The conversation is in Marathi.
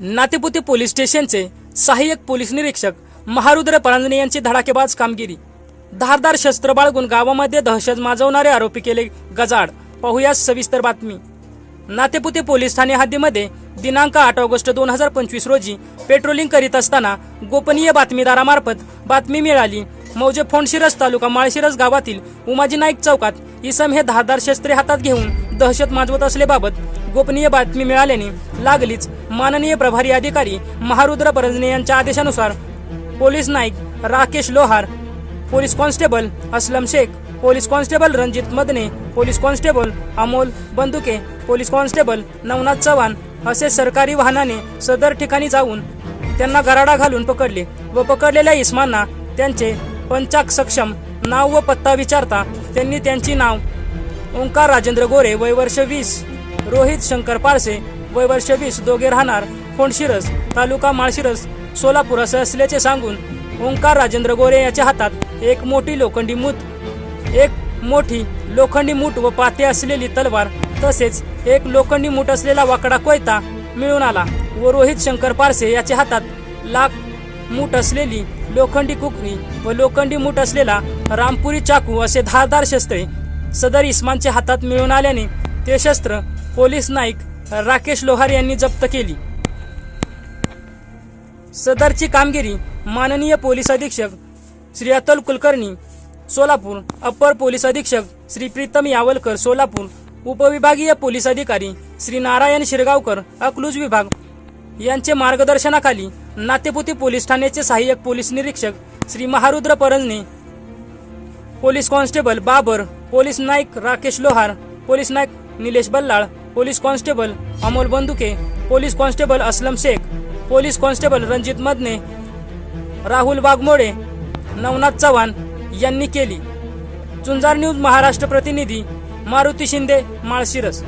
नातेपुते पोलीस स्टेशनचे सहाय्यक पोलीस निरीक्षक महारुद्र परांजणे यांची धडाकेबाज कामगिरी. धारदार शस्त्र बाळगून गावामध्ये दहशत माजवणारे आरोपी केले गजाड पाहूया सविस्तर बातमी. नातेपुते पोलीस ठाणे हद्दीमध्ये दिनांक आठ ऑगस्ट दोन हजार पंचवीस रोजी पेट्रोलिंग करीत असताना गोपनीय बातमीदारामार्फत बातमी मिळाली. मौजे फोंडशिरस तालुका माळशिरस गावातील उमाजी नाईक चौकात इसम हे धारदार शस्त्रे हातात घेऊन दहशत माजवत असल्याबाबत गोपनीय बातमी मिळाल्याने लागलीच माननीय प्रभारी अधिकारी महारुद्र परंजने यांच्या आदेशानुसार police Naik Rakesh Lohar police constable Aslam Shaikh police constable Ranjit Madane police constable Amol Bandukey police constable Navnath Chavan असे सरकारी वाहनाने सदर ठिकाणी जाऊन त्यांना गराडा घालून पकडले व पकडलेल्या इस्मांना त्यांचे पंचाक सक्षम नाव व पत्ता विचारता त्यांनी त्यांची नाव ओंकार राजेंद्र गोरे वय वर्ष वीस. रोहित शंकर पारसे वय वर्ष वीस दोघे राहणार फोंडशिरस तालुका माळशिरस सोलापूर असं असल्याचे सांगून ओंकार राजेंद्र गोरे याच्या हातात एक मोठी लोखंडी मूठ एक मोठी लोखंडी मूठ व पाते असलेली तलवार तसेच एक लोखंडी मूठ असलेला वाकडा कोयता मिळून आला व रोहित शंकर पारसे याच्या हातात लाख मूठ असलेली लोखंडी कुकरी व लोखंडी मूठ असलेला रामपुरी चाकू असे धारदार शस्त्रे सदर इस्मानच्या हातात मिळून आल्याने ते शस्त्र पोलीस नाईक राकेश लोहार यांनी जप्त केली. सदरची कामगिरी माननीय पोलीस अधीक्षक श्री अतुल कुलकर्णी सोलापूर अप्पर पोलीस अधीक्षक श्री प्रीतम यावलकर सोलापूर उपविभागीय पोलीस अधिकारी श्री नारायण शिरगावकर अकलूज विभाग यांचे मार्गदर्शनाखाली नातेपुती पोलीस ठाण्याचे सहाय्यक पोलीस निरीक्षक Shri Maharudra Paranjane police constable Babar police Naik Rakesh Lohar police Naik Nilesh Ballal police constable Amol Bandukey police constable Aslam Shaikh police constable Ranjit Madane Rahul Waghmode Navnath Chavan यांनी केली. चुंजार न्यूज महाराष्ट्र प्रतिनिधी मारुती शिंदे माळशिरस.